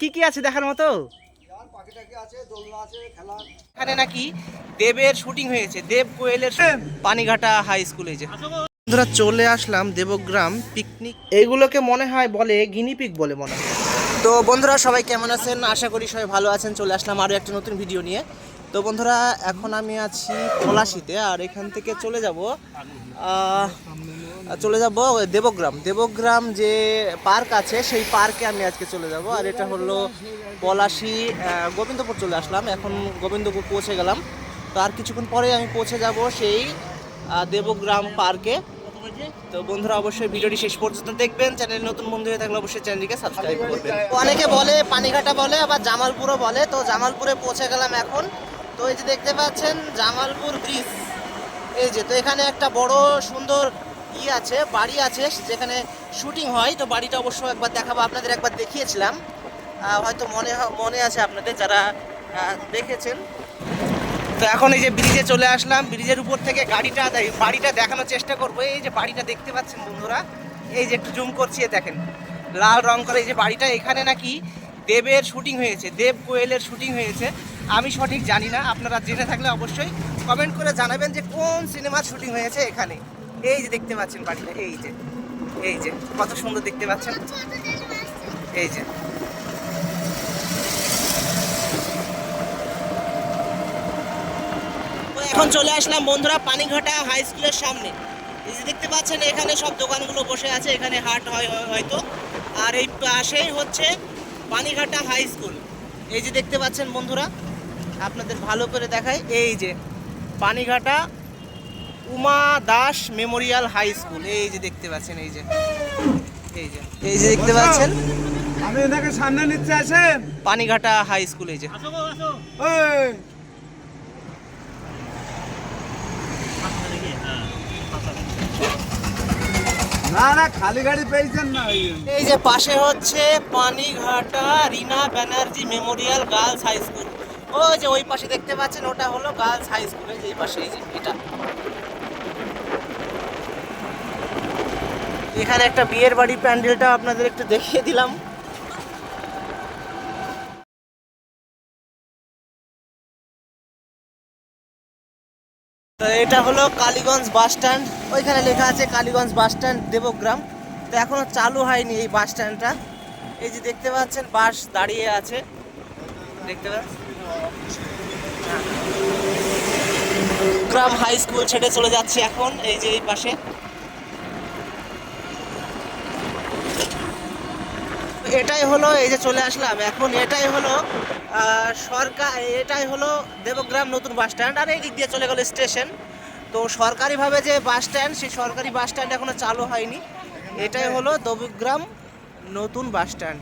কি কি আছে দেখার মতো? আছে দোলনা আছে এখানে নাকি দেবের শুটিং হয়েছে দেব কোয়েলের পানিঘাটা হাই স্কুলে যে। বন্ধুরা চলে আসলাম দেবগ্রাম পিকনিক এইগুলোকে মনে হয় বলে গিনিপিক বলে মনে হয়। তো বন্ধুরা সবাই কেমন আছেন? আশা করি সবাই ভালো আছেন। চলে আসলাম আরও একটা নতুন ভিডিও নিয়ে। তো বন্ধুরা এখন আমি আছি পলাশিতে আর এখান থেকে চলে যাব চলে যাব দেবগ্রাম। দেবগ্রাম যে পার্ক আছে, সেই পার্কে আমি আজকে চলে যাব। আর এটা হলো পলাশি গোবিন্দপুর চলে আসলাম। এখন গোবিন্দপুর পৌঁছে গেলাম। তো আর কিছুক্ষণ পরে আমি পৌঁছে যাব সেই দেবগ্রাম পার্কে। তো বন্ধুরা, অবশ্যই ভিডিওটি শেষ পর্যন্ত দেখবেন। চ্যানেল নতুন বন্ধু হয়ে থাকলে অবশ্যই চ্যানেলটিকে সাবস্ক্রাইব করবেন। অনেকে বলে পানিঘাটা বলে, আবার জামালপুরও বলে। তো জামালপুরে পৌঁছে গেলাম এখন। তো এই যে দেখতে পাচ্ছেন, জামালপুর ব্রিজ এই যে, তো এখানে একটা বড় সুন্দর ই আছে, বাড়ি আছে, যেখানে শুটিং হয়। তো বাড়িটা অবশ্য একবার দেখাবো, আপনাদের একবার দেখিয়েছিলাম। হয়তো মনে মনে আছে আপনাদের যারা দেখেছেন। তো এখন এই যে ব্রিজে চলে আসলাম। ব্রিজের উপর থেকে গাড়িটা বাড়িটা দেখানোর চেষ্টা করব। এই যে বাড়িটা দেখতে পাচ্ছেন বন্ধুরা, এই যে একটু জুম করছি দেখেন। লাল রং করে এই যে বাড়িটা, এখানে নাকি দেবের শুটিং হয়েছে, দেব কোয়েলের শুটিং হয়েছে। আমি সঠিক জানি না, আপনারা জেনে থাকলে অবশ্যই কমেন্ট করে জানাবেন যে কোন সিনেমার শুটিং হয়েছে এখানে। এই যে দেখতে পাচ্ছেন বাড়িটা এই যে এই যে, কত সুন্দর দেখতে পাচ্ছেন? এই যে। এখন চলে আসলাম বন্ধুরা পানিঘাটা হাই স্কুলের সামনে। এই যে দেখতে পাচ্ছেন, এখানে সব দোকানগুলো বসে আছে, এখানে হাট হয়, হয়- হয়তো। আর এই পাশেই হচ্ছে পানিঘাটা হাই স্কুল। এই যে দেখতে পাচ্ছেন বন্ধুরা, আপনাদের ভালো করে দেখায় এই যে Panighata Uma Das memorial high school. এই যে দেখতে পাচ্ছেন এই যে। এই যে এই যে দেখতে পাচ্ছেন। আমি এনাকে সামনে নিচ্ছে আসেন। পানিঘাটা হাই স্কুল এই যে। না না খালি গাড়ি পেয়েছেন না এই যে পাশে হচ্ছে Panighata Rina Banerjee memorial girls high school. ওই যে ওই পাশে দেখতে পাচ্ছেন ওটা হলো গার্লস হাই স্কুল যে এই পাশে এই যে এটা। এখানে একটা বিয়ের বাড়ি প্যান্ডেলটা আপনাদের একটু দেখিয়ে দিলাম। তো এটা হলো কালীগঞ্জ বাস স্ট্যান্ড। ওইখানে লেখা আছে কালীগঞ্জ বাস স্ট্যান্ড, দেবগ্রাম। তো এখনও চালু হয়নি এই বাস স্ট্যান্ডটা। এই যে দেখতে পাচ্ছেন, বাস দাঁড়িয়ে আছে। দেখতে পাচ্ছেন? হ্যাঁ। গ্রাম হাই স্কুল ছেড়ে চলে যাচ্ছে এখন, এই যে এই পাশে। এটাই হলো এই যে চলে আসলাম। এখন এটাই হলো সরকার এটাই হলো দেবগ্রাম নতুন বাস স্ট্যান্ড আর এই দিক দিয়ে চলে গেল স্টেশন। তো সরকারিভাবে যে বাস স্ট্যান্ড সেই সরকারি বাস স্ট্যান্ড এখনও চালু হয়নি। এটাই হলো দেবগ্রাম নতুন বাস স্ট্যান্ড।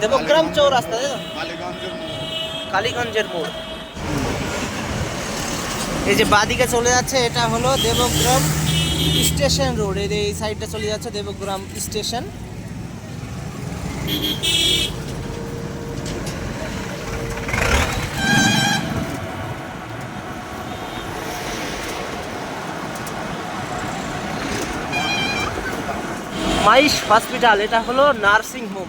দেবগ্রাম চৌরাস্তা। তাই কালীগঞ্জের মোড়। এই যে বাদিকে চলে যাচ্ছে, এটা হলো দেবগ্রাম স্টেশন রোড। এই এই সাইডটা চলে যাচ্ছে দেবগ্রাম স্টেশন। মাইশ হসপিটাল, এটা হলো নার্সিং হোম।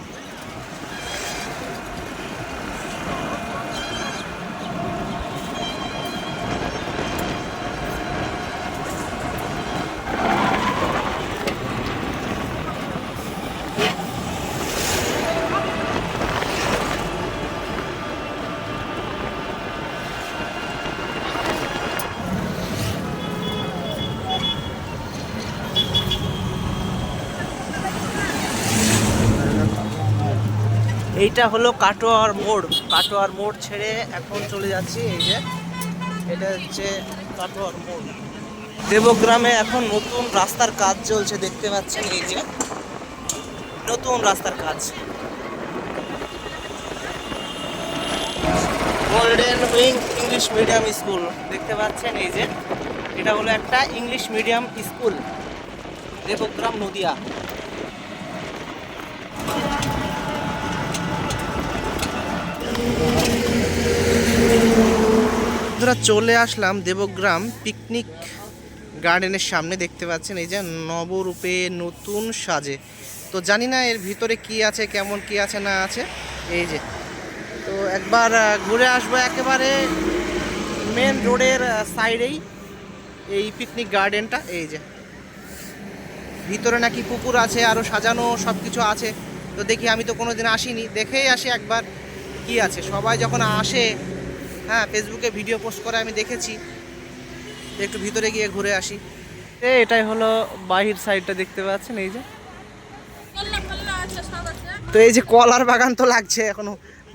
এইটা হলো কাটোয়ার মোড়। কাটোয়ার মোড় ছেড়ে এখন চলে যাচ্ছি এই যে। এটা হচ্ছে কাটোয়ার মোড়। দেবগ্রামে এখন নতুন রাস্তার কাজ চলছে, দেখতে পাচ্ছেন এই যে। নতুন রাস্তার কাজ। Golden wing English medium school দেখতে পাচ্ছেন এই যে। এটা হলো একটা English medium school Debagram Nadia. বন্ধুরা, চলে আসলাম দেবগ্রাম পিকনিক গার্ডেনের সামনে। দেখতে পাচ্ছেন এই যে নবরূপে নতুন সাজে। তো জানি না এর ভিতরে কি আছে, কেমন কি আছে, না আছে। এই যে, তো একবার ঘুরে আসব একেবারে মেন রোডের সাইডেই এই পিকনিক গার্ডেনটা এই যে, ভিতরে নাকি পুকুর আছে আরও সাজানো সব কিছু আছে। তো দেখি, আমি তো কোনোদিন আসিনি। দেখেই আসি একবার। কি আছে? সবাই যখন আসে হ্যাঁ ফেসবুকে ভিডিও পোস্ট করে আমি দেখেছি। একটু ভিতরে গিয়ে ঘুরে আসি। এ এটাই হলো বাহির সাইডটা দেখতে পাচ্ছেন এই যে। তো এই যে কলার বাগান তো লাগছে এখনও।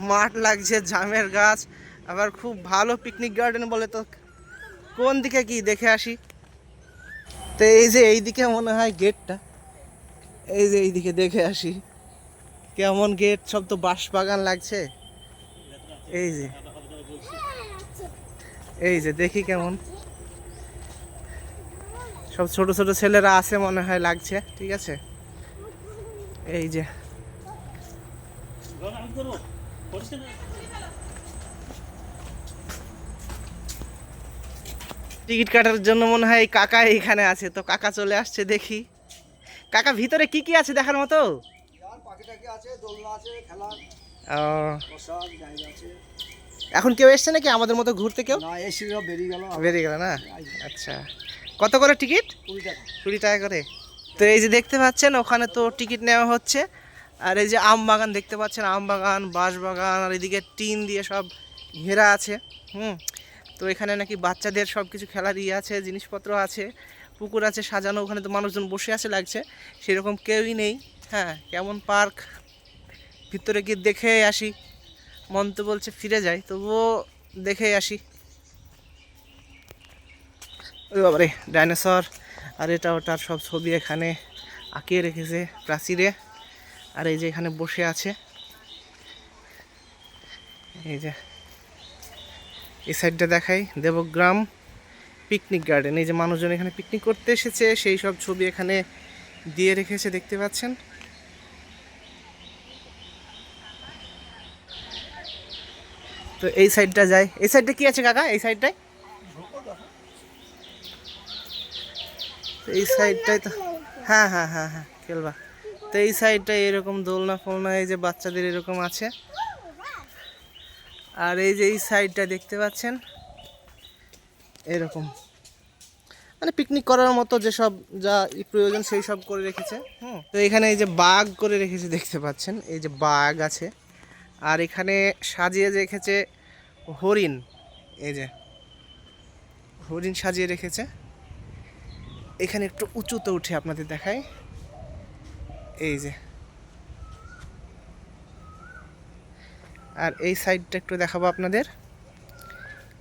মাঠ লাগছে জামের গাছ। আবার খুব ভালো পিকনিক গার্ডেন বলে তো। কোন দিকে কি দেখে আসি? তো এই যে এই দিকে মনে হয় গেটটা এই যে এই দিকে দেখে আসি। কেমন গেট সব তো বাঁশ বাগান লাগছে। এই যে। এই যে দেখি কেমন। সব ছোট ছোট ছেলেরা আছে মনে হয় লাগছে ঠিক আছে? এই যে। টিকিট কাটার জন্য মনে হয় কাকা এখানে আছে তো কাকা চলে আসছে দেখি। কাকা ভিতরে কি কি আছে দেখার মতো? ও, এখন কেউ এসছে নাকি আমাদের মতো ঘুরতে কেউ? বেরিয়ে গেল। বেরিয়ে গেল না? আচ্ছা। কত করে টিকিট? কুড়ি টাকা। কুড়ি টাকা করে। তো এই যে দেখতে পাচ্ছেন ওখানে তো টিকিট নেওয়া হচ্ছে। আর এই যে আম বাগান দেখতে পাচ্ছেন আম বাগান বাঁশ বাগান আর এদিকে টিন দিয়ে সব ঘেরা আছে হুম? তো এখানে নাকি বাচ্চাদের সব কিছু খেলার ইয়ে আছে জিনিসপত্র আছে পুকুর আছে সাজানো ওখানে তো মানুষজন বসে আছে লাগছে। সেরকম কেউই নেই হ্যাঁ? কেমন পার্ক? ভিতরে গিয়ে দেখে আসি। মন তো বলছে ফিরে যাই, তবুও দেখে আসি। ওই বাবারে, ডাইনোসর, আর এটা ওটার সব ছবি এখানে আঁকিয়ে রেখেছে প্রাচীরে। আর এই যে এখানে বসে আছে। এই যে, এই সাইডটা দেখাই, দেবগ্রাম পিকনিক গার্ডেন। এই যে মানুষজন এখানে পিকনিক করতে এসেছে, সেই সব ছবি এখানে দিয়ে রেখেছে, দেখতে পাচ্ছেন? তো এই সাইডটা যায়। এই সাইডটা কি আছে কাকা? এই সাইডটায়? এই সাইডটাই তো হ্যাঁ হ্যাঁ হ্যাঁ হ্যাঁ খেলবা। তো এই সাইডটায় এরকম দোলনা ফোলনা, এই যে বাচ্চাদের এরকম আছে। আর এই যে এই সাইডটা দেখতে পাচ্ছেন? এরকম। মানে পিকনিক করার মতো যেসব যা প্রয়োজন, সেই সব করে রেখেছে। হুম। তো এখানে এই যে বাঘ করে রেখেছে, দেখতে পাচ্ছেন? এই যে বাঘ আছে। আর এখানে সাজিয়ে রেখেছে হরিণ, এই যে হরিণ সাজিয়ে রেখেছে। এখানে একটু উঁচুতে উঠে আপনাদের দেখাই। এই যে। আর এই সাইডটা একটু দেখাবো আপনাদের।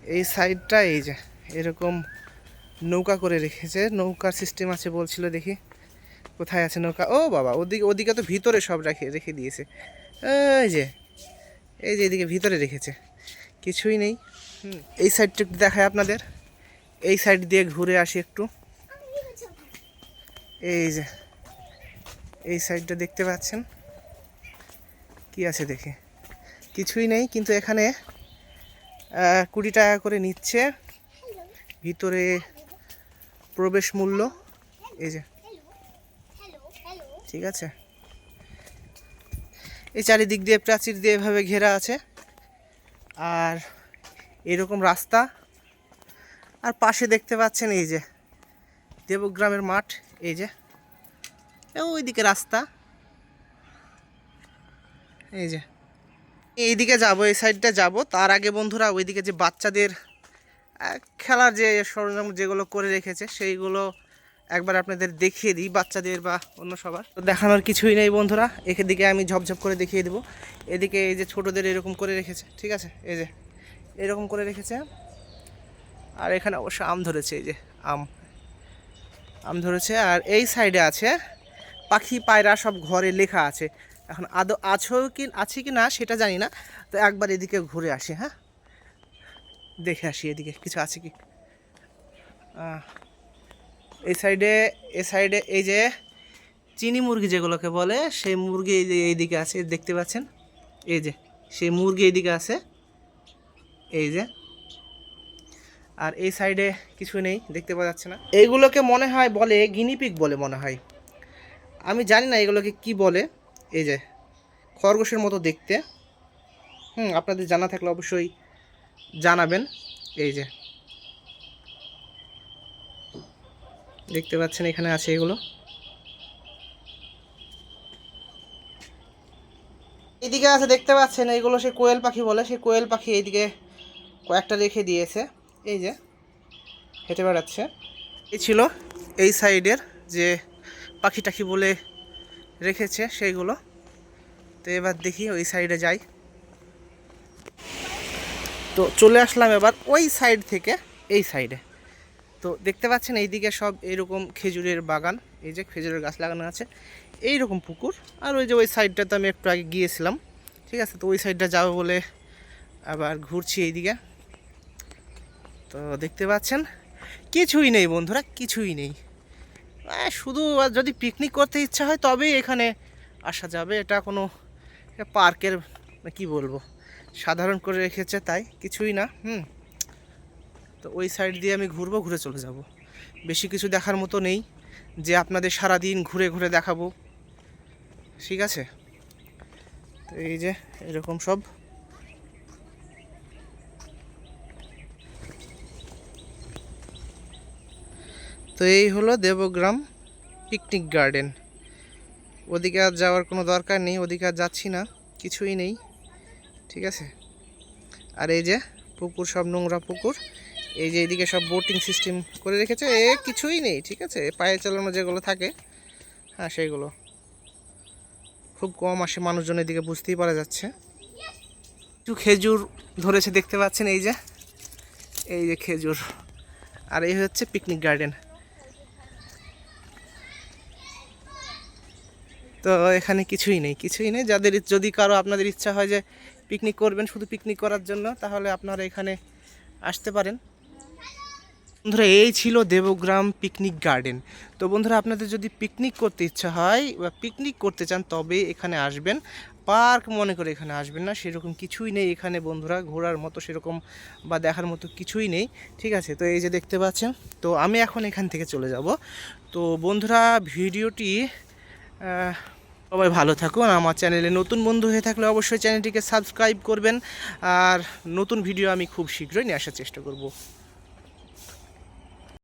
এই সাইডটা এই যে, এরকম নৌকা করে রেখেছে। নৌকার সিস্টেম আছে বলছিল দেখি। কোথায় আছে নৌকা? ও বাবা, ওদিকে ওদিকে তো ভিতরে সব রেখে রেখে দিয়েছে। এই যে এই যে এদিকে ভিতরে রেখেছে। কিছুই নেই। এই সাইডটা একটু দেখায় আপনাদের। এই সাইড দিয়ে ঘুরে আসি একটু। এই যে, এই সাইডটা দেখতে পাচ্ছেন? কি আছে দেখে? কিছুই নেই, কিন্তু এখানে কুড়ি টাকা করে নিচ্ছে। ভিতরে প্রবেশ মূল্য। এই যে। ঠিক আছে? এই চারিদিক দিয়ে, প্রাচীর দিয়ে এভাবে ঘেরা আছে। আর এরকম রাস্তা। আর পাশে দেখতে পাচ্ছেন এই যে, দেবগ্রামের মাঠ, এই যে। ওইদিকে রাস্তা। এই যে। এইদিকে যাব, এই সাইডটা যাব। তার আগে বন্ধুরা, ওইদিকে যে বাচ্চাদের খেলার যে সরঞ্জাম যেগুলো করে রেখেছে, সেইগুলো একবার আপনাদের দেখিয়ে দিই, বাচ্চাদের বা অন্য সবার। তো দেখানোর কিছুই নেই বন্ধুরা এদিকে আমি ঝপঝপ করে দেখিয়ে দেবো। এদিকে এই যে ছোটোদের এরকম করে রেখেছে, ঠিক আছে? এই যে এরকম করে রেখেছে। আর এখানে অবশ্য আম ধরেছে, এই যে আম। আম ধরেছে, আর এই সাইডে আছে পাখি, পায়রা, সব ঘরে লেখা আছে। এখন আদৌ আছো কি, আছে কি না, সেটা জানি না। তো একবার এদিকে ঘুরে আসি হ্যাঁ? দেখে আসি এদিকে, কিছু আছে কি? এই সাইডে এ সাইডে এই যে চিনি মুরগি যেগুলোকে বলে, সেই মুরগি এই যে এইদিকে আছে, দেখতে পাচ্ছেন? এই যে, সেই মুরগি এইদিকে আছে। এই যে। আর এই সাইডে কিছু নেই, দেখতে পাওয়া যাচ্ছে না। এইগুলোকে মনে হয় বলে গিনিপিক বলে মনে হয়। আমি জানি না এগুলোকে কি বলে। এই যে, খরগোশের মতো দেখতে। হুম, আপনাদের জানা থাকলে অবশ্যই জানাবেন। এই যে। দেখতে পাচ্ছেন, এখানে আছে এগুলো। এদিকে আছে, দেখতে পাচ্ছেন এইগুলো সে কোয়েল পাখি বলে, সেই কোয়েল পাখি এইদিকে কয়েকটা রেখে দিয়েছে। এই যে, হেঁটে বেড়াচ্ছে। এই ছিল এই সাইডের যে পাখি টাখি বলে রেখেছে সেইগুলো। তো এবার দেখি ওই সাইডে যাই। তো চলে আসলাম এবার ওই সাইড থেকে এই সাইডে। তো দেখতে পাচ্ছেন এইদিকে সব এরকম খেজুরের বাগান এই যে খেজুরের গাছ লাগানো আছে। এই রকম পুকুর আর ওই যে ওই সাইডটাতে আমি একটু আগে গিয়েছিলাম। ঠিক আছে তো ওই সাইডটা যাব বলে আবার ঘুরছি এইদিকে। তো দেখতে পাচ্ছেন কিছুই নেই বন্ধুরা কিছুই নেই। আহ, শুধু যদি পিকনিক করতে ইচ্ছা হয় তবেই এখানে আসা যাবে। এটা কোনো পার্কের কি বলব সাধারণ করে রেখেছে তাই কিছুই না হুম। তো ওই সাইড দিয়ে আমি ঘুরবো, ঘুরে চলে যাব। বেশি কিছু দেখার মতো নেই, যে আপনাদের সারা দিন ঘুরে ঘুরে দেখাবো। ঠিক আছে? তো এই যে, এরকম সব। তো এই হলো দেবগ্রাম পিকনিক গার্ডেন ওদিকে আর যাওয়ার কোনো দরকার নেই, ওদিকে আর যাচ্ছি না, কিছুই নেই। ঠিক আছে? আর এই যে, পুকুর, সব নোংরা পুকুর। এই যে এদিকে সব বোটিং সিস্টেম করে রেখেছে, এ কিছুই নেই, ঠিক আছে? পায়ে চালানো যেগুলো থাকে হ্যাঁ সেইগুলো। খুব কম আসে মানুষজন এদিকে, বুঝতেই পারা যাচ্ছে। একটু খেজুর ধরেছে, দেখতে পাচ্ছেন এই যে? এই যে খেজুর। আর এই হচ্ছে পিকনিক গার্ডেন তো এখানে কিছুই নেই কিছুই নেই। যাদের যদি কারও আপনাদের ইচ্ছা হয় যে পিকনিক করবেন, শুধু পিকনিক করার জন্য, তাহলে আপনারা এখানে আসতে পারেন। বন্ধুরা, এই ছিল দেবগ্রাম পিকনিক গার্ডেন তো বন্ধুরা, আপনাদের যদি পিকনিক করতে ইচ্ছা হয় বা পিকনিক করতে চান, তবে এখানে আসবেন। পার্ক মনে করে এখানে আসবেন না, সেরকম কিছুই নেই এখানে বন্ধুরা, ঘোরার মতো সেরকম বা দেখার মতো কিছুই নেই, ঠিক আছে? তো এই যে দেখতে পাচ্ছেন, তো আমি এখন এখান থেকে চলে যাব। তো বন্ধুরা, ভিডিওটি সবাই ভালো থাকুন, আমার চ্যানেলে নতুন বন্ধু হয়ে থাকলে অবশ্যই চ্যানেলটিকে সাবস্ক্রাইব করবেন, আর নতুন ভিডিও আমি খুব শীঘ্রই নিয়ে আসার চেষ্টা করব।